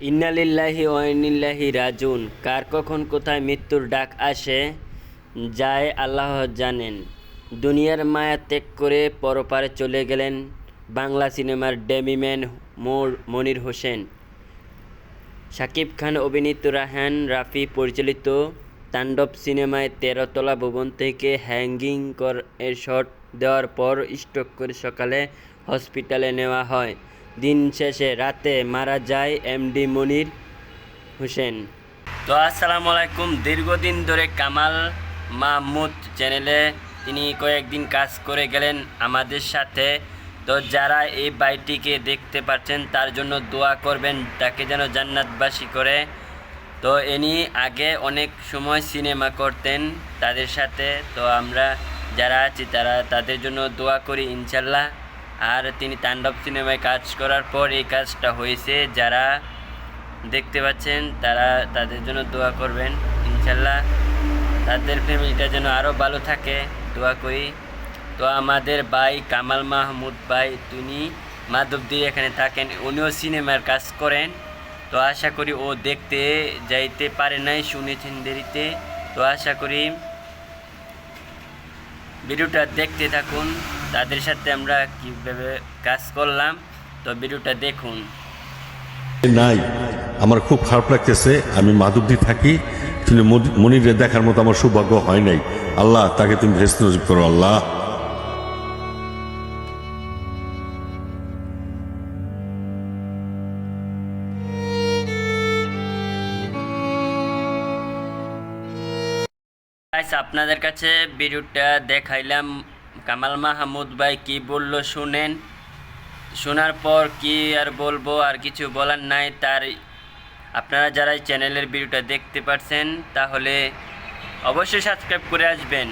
ইন্নালিল্লাহি ওয়াইনিল্লাহি রাজুন। কার কখন কোথায় মৃত্যুর ডাক আসে, যায় আল্লাহ জানেন। দুনিয়ার মায়া ত্যাগ করে পরপারে চলে গেলেন বাংলা সিনেমার ডেমিম্যান মোর- মনির হোসেন। শাকিব খান, অভিনীত রাহান রাফি পরিচালিত তাণ্ডব সিনেমায় তেরোতলা ভবন থেকে হ্যাঙ্গিং কর, এর শট দেওয়ার পর স্ট্রোক করে সকালে হসপিটালে নেওয়া হয়। দিন শেষে রাতে মারা যায় এমডি মনির হোসেন। তো আসসালামু আলাইকুম। দীর্ঘদিন ধরে কামাল মাহমুদ চ্যানেলে তিনি কয়েকদিন কাজ করে গেলেন আমাদের সাথে। তো যারা এই বাইটিকে দেখতে পাচ্ছেন, তার জন্য দোয়া করবেন, তাকে যেন জান্নাতবাসী করে। তো ইনি আগে অনেক সময় সিনেমা করতেন তাদের সাথে। তো আমরা যারা আছি, তারা তাদের জন্য দোয়া করি, ইনশাল্লাহ। আর তিনি তাণ্ডব সিনেমায় কাজ করার পর এই কাজটা হয়েছে। যারা দেখতে পাচ্ছেন, তারা তাদের জন্য দোয়া করবেন। ইনশাল্লাহ তাদের ফ্যামিলিটা যেন আরও ভালো থাকে। দোয়া করি। তো আমাদের ভাই কামাল মাহমুদ ভাই, তিনি মাধবদীর এখানে থাকেন, উনিও সিনেমার কাজ করেন। তো আশা করি ও দেখতে যাইতে পারে নাই, শুনেছেন দেরিতে। তো আশা করি ভিডিওটা দেখতে থাকুন। তাদের সাথে আমরা কীভাবে কাজ করলাম তো ভিডিওটা দেখুন। নাই আমার খুব খারাপ লাগতেছে আমি মাধবদী থাকি কিন্তু মনি- মনিরে দেখার মতো আমার সৌভাগ্য হয় নাই। আল্লাহ তাকে তুমি ভেস্ত নজিব করো আল্লাহ। আপনাদের কাছে ভিডিওটা দেখাইলাম কামাল মাহমুদ ভাই কি বলল শুনেন? শোনার পর কি আর বলব আর কিছু বলার নাই। তার আপনারা যারা চ্যানেলের ভিডিওটা দেখতে পাচ্ছেন তাহলে অবশ্যই সাবস্ক্রাইব করে আসবেন।